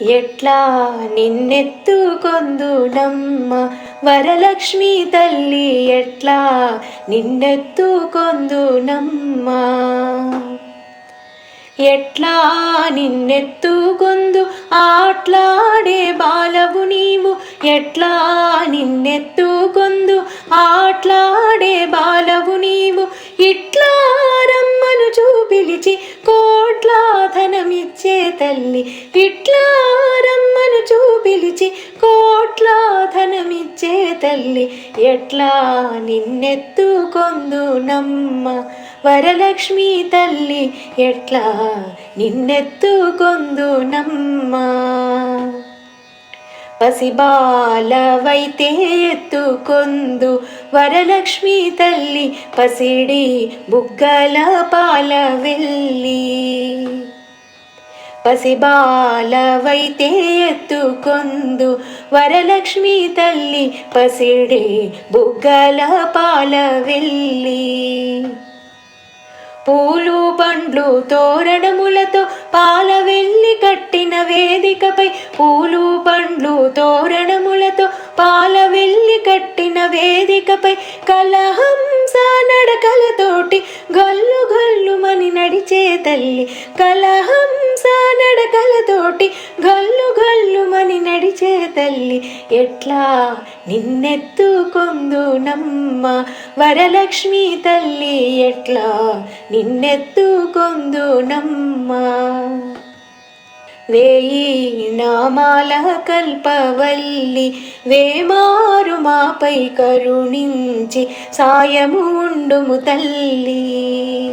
ఎట్లా నిన్నెత్తుకొందు నమ్మ వరలక్ష్మి తల్లి ఎట్లా నిన్నెత్తుకొందు నమ్మ ఎట్లా నిన్నెత్తుకొందు? ఆట్లాడే బాలవు నీవు. ఎట్లా నిన్నెత్తుకొందు? ఆట్లాడే బాలవు నీవు. ఇట్ తల్లి ఇట్లా రమ్మను చూపిలిచి కోట్ల ధనమిచ్చే తల్లి ఎట్లా నిన్నెత్తుకొందు నమ్మ వరలక్ష్మి తల్లి ఎట్లా నిన్నెత్తుకొందు నమ్మ పసిబాలవైతే ఎత్తుకొందు వరలక్ష్మి తల్లి పసిడి బుగ్గల పాల వెళ్ళి పసిబాలవైతే ఎత్తుకొందు వరలక్ష్మి తల్లి పసిడే బుగ్గల పాల వెళ్ళి. పూలు పండ్లు తోరణములతో పాలవే కట్టిన వేదికపై పూలు పండ్లు తోరణములతో పాల వెళ్ళి కట్టిన వేదికపై కలహంస నడకలతోటి గల్లు గల్లుమని నడిచే తల్లి. కలహంస నడకలతోటి గల్లు గల్లుమని నడిచే తల్లి. ఎట్లా నిన్నెత్తుకొందు నమ్మ వరలక్ష్మి తల్లి? ఎట్లా నిన్నెత్తుకొందు నమ్మ వేయి నామాల కల్పవల్లి వేమారు మాపై కరుణించి సాయముండుము తల్లి.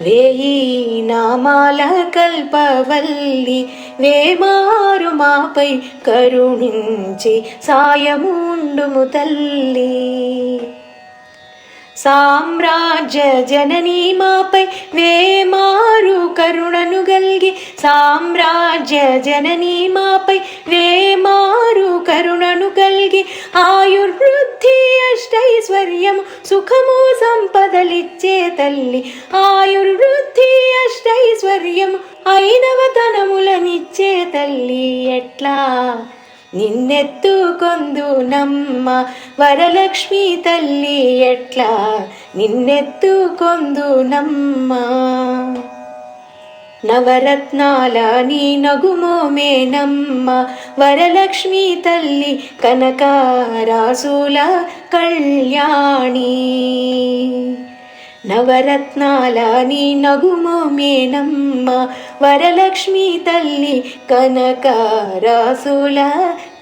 వేయి నామాల కల్పవల్లి వేమారు మాపై కరుణించి సాయముండుము తల్లి. సామ్రాజ్య జననీ మాపై వే కలిగి సామ్రాజ్య జననీ మాపై వేమారు కరుణను కలిగి ఆయుర్వృద్ధి అష్టైశ్వర్యము సుఖము సంపదలిచ్చే తల్లి. ఆయుర్వృద్ధి అష్టైశ్వర్యము ఐదవతనములనిచ్చే తల్లి ఎట్లా? నిన్నెత్తుకొందు నమ్మ వరలక్ష్మి తల్లి ఎట్లా? నిన్నెత్తుకొందు నమ్మ. నవరత్నాల నీ నగుమోమే నమ్మ వరలక్ష్మి తల్లి కనకారాసుల కళ్యాణి. నవరత్నాల నీ నగుమోమే నమ్మ వరలక్ష్మి తల్లి కనకారాసుల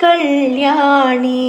కళ్యాణి.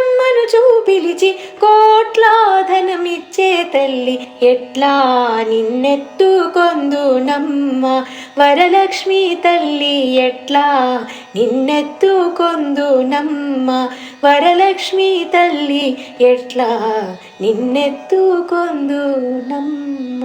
రమ్మను పిలిచి కోట్ల ధనమిచ్చే తల్లి ఎట్లా నిన్నెత్తుకొందు నమ్మ వరలక్ష్మి తల్లి ఎట్లా నిన్నెత్తుకొందు నమ్మ వరలక్ష్మి తల్లి ఎట్లా నిన్నెత్తుకొందు నమ్మ